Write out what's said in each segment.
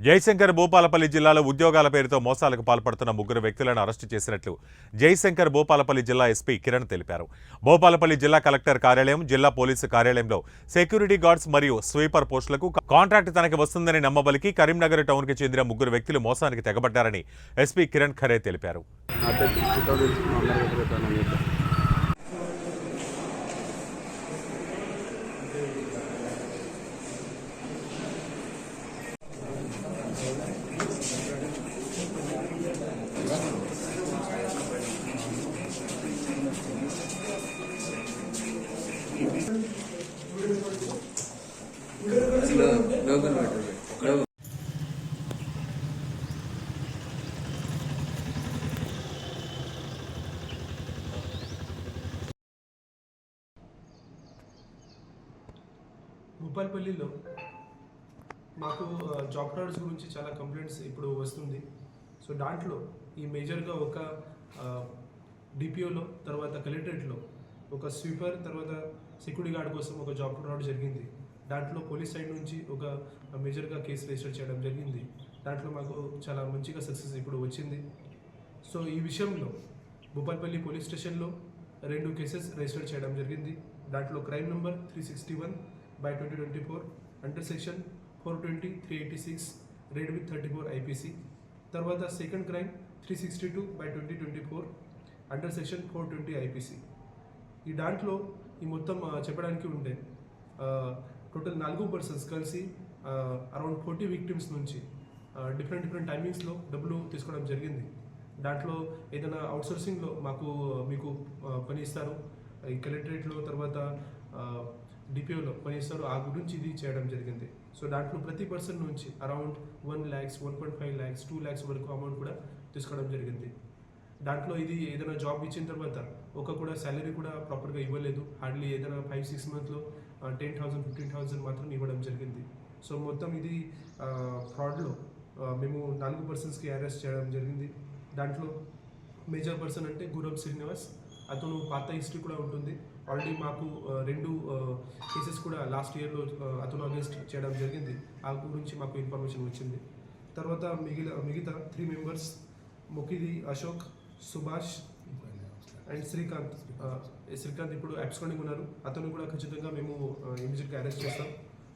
జయశంకర్ భూపాలపల్లి జిల్లాలో ఉద్యోగాల పేరుతో మోసాలకు పాల్పడుతున్న ముగ్గురు వ్యక్తులను అరెస్టు చేసినట్లు జయశంకర్ భూపాలపల్లి జిల్లా ఎస్పీ కిరణ్ తెలిపారు భూపాలపల్లి జిల్లా కలెక్టర్ కార్యాలయం జిల్లా పోలీసు కార్యాలయంలో సెక్యూరిటీ గార్డ్స్ మరియు స్వీపర్ పోస్టులకు కాంట్రాక్ట్ తనకి వస్తుందని నమ్మబలికి కరీంనగర్ టౌన్కి చెందిన ముగ్గురు వ్యక్తులు మోసానికి తెగబడ్డారని ఎస్పీ కిరణ్ ఖరే తెలిపారు భూపాల్పల్లిలో మాకు జాబ్ కార్డ్స్ గురించి చాలా కంప్లైంట్స్ ఇప్పుడు వస్తుంది. సో దాంట్లో ఈ మేజర్గా ఒక డిపిఓలో తర్వాత కలెక్టరేట్లో ఒక స్వీపర్ తర్వాత సెక్యూరిటీ గార్డ్ కోసం ఒక జాబ్ రావడం జరిగింది. దాంట్లో పోలీస్ సైడ్ నుంచి ఒక మేజర్గా కేసు రిజిస్టర్ చేయడం జరిగింది. దాంట్లో మాకు చాలా మంచిగా సక్సెస్ ఇప్పుడు వచ్చింది. సో ఈ విషయంలో భూపాల్పల్లి పోలీస్ స్టేషన్లో రెండు కేసెస్ రిజిస్టర్ చేయడం జరిగింది. దాంట్లో crime number three sixty one by twenty twenty four under section four twenty three eighty six read with thirty four IPC తర్వాత second crime three sixty two by twenty twenty four under section four twenty IPC ఈ దాంట్లో ఈ మొత్తం చెప్పడానికి ఉంటే total నాలుగు persons కలిసి around forty victims నుంచి డిఫరెంట్ డిఫరెంట్ టైమింగ్స్లో డబ్బులు తీసుకోవడం జరిగింది. దాంట్లో ఏదైనా అవుట్సోర్సింగ్లో మాకు మీకు పని ఇస్తారు. ఈ కలెక్టరేట్లో తర్వాత డిపిఓలో పని ఆ గురించి ఇది చేయడం జరిగింది. సో దాంట్లో ప్రతి పర్సన్ నుంచి around one lakhs one point five lakhs two lakhs వరకు అమౌంట్ కూడా తీసుకోవడం జరిగింది. దాంట్లో ఇది ఏదైనా జాబ్ ఇచ్చిన తర్వాత ఒక కూడా శాలరీ కూడా ప్రాపర్గా ఇవ్వలేదు. హార్డ్లీ ఏదైనా ఫైవ్ సిక్స్ మంత్లో టెన్ థౌసండ్ ఫిఫ్టీన్ థౌసండ్ మాత్రం ఇవ్వడం జరిగింది. సో మొత్తం ఇది ఫ్రాడ్లో మేము నాలుగు పర్సన్స్కి అరెస్ట్ చేయడం జరిగింది. దాంట్లో మేజర్ పర్సన్ అంటే గురవ్ శ్రీనివాస్. అతను పాత హిస్టరీ కూడా ఉంటుంది. ఆల్రెడీ మాకు రెండు కేసెస్ కూడా లాస్ట్ ఇయర్లో అతను అగేన్స్ట్ చేయడం జరిగింది. ఆ గురించి మాకు ఇన్ఫర్మేషన్ వచ్చింది. తర్వాత మిగిలిన మిగతా త్రీ మెంబర్స్ మొకిది అశోక్ సుభాష్ అండ్ శ్రీకాంత్. శ్రీకాంత్ ఇప్పుడు అబ్స్కాండింగ్ ఉన్నారు. అతను కూడా ఖచ్చితంగా మేము ఇమీడియట్గా అరెస్ట్ చేస్తాం.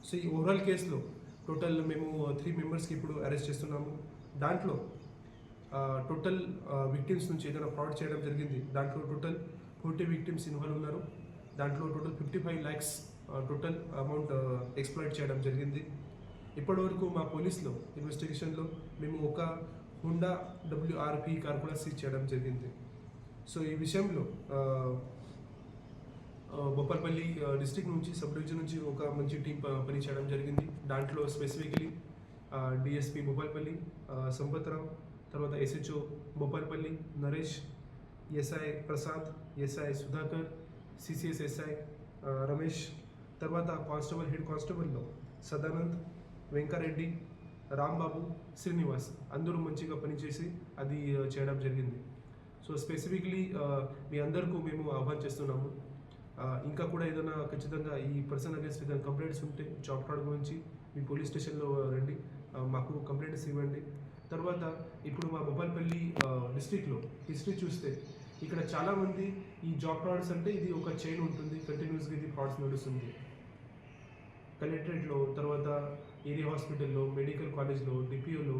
సో ఈ ఓవరాల్ కేసులో టోటల్ మేము త్రీ మెంబర్స్కి ఇప్పుడు అరెస్ట్ చేస్తున్నాము. దాంట్లో టోటల్ విక్టిమ్స్ నుంచి ఏదైనా ఫ్రాడ్ చేయడం జరిగింది. దాంట్లో టోటల్ ఫోర్టీ విక్టిమ్స్ ఇన్వాల్వ్ ఉన్నారు. దాంట్లో total fifty five lakhs total amount exploit చేయడం జరిగింది. ఇప్పటివరకు మా పోలీస్లో ఇన్వెస్టిగేషన్లో మేము ఒక హుండా డబ్ల్యూఆర్పి కార్ కూడా సీజ్ చేయడం జరిగింది. సో ఈ విషయంలో ఆ, డిస్టిక్ డిస్ట్రిక్ట్ నుంచి సబ్ డివిజన్ నుంచి ఒక మంచి టీం పనిచేయడం జరిగింది. దాంట్లో స్పెసిఫికలీ డిఎస్పి భూపాల్పల్లి సంపత్రావు తర్వాత SHO Bhupalpally Naresh SI Prasad SI Sudhakar CCS SI Ramesh uh, తర్వాత కానిస్టేబుల్ హెడ్ కానిస్టేబుల్లో సదానంద్ వెంకారెడ్డి రాంబాబు శ్రీనివాస్ అందరూ మంచిగా పనిచేసి అది uh, చేయడం జరిగింది. సో స్పెసిఫిక్లీ uh, మీ అందరికీ మేము ఆహ్వాన్ చేస్తున్నాము. ఇంకా కూడా ఏదైనా ఖచ్చితంగా ఈ పర్సన్ అగేన్స్ట్ ఏదైనా కంప్లైంట్స్ ఉంటే జాబ్ కార్డ్ గురించి మీ పోలీస్ స్టేషన్లో రండి. మాకు కంప్లైంట్స్ ఇవ్వండి. తర్వాత ఇప్పుడు మా బొబ్బల్పల్లి డిస్ట్రిక్ట్లో హిస్టరీ చూస్తే ఇక్కడ చాలామంది ఈ జాబ్ ఫ్రాడ్స్ అంటే ఇది ఒక చైన్ ఉంటుంది. కంటిన్యూస్గా ఇది ఫ్రాడ్స్ నడుస్తుంది. కలెక్టరేట్లో తర్వాత ఏరియా హాస్పిటల్లో మెడికల్ కాలేజ్లో డిపిఓలో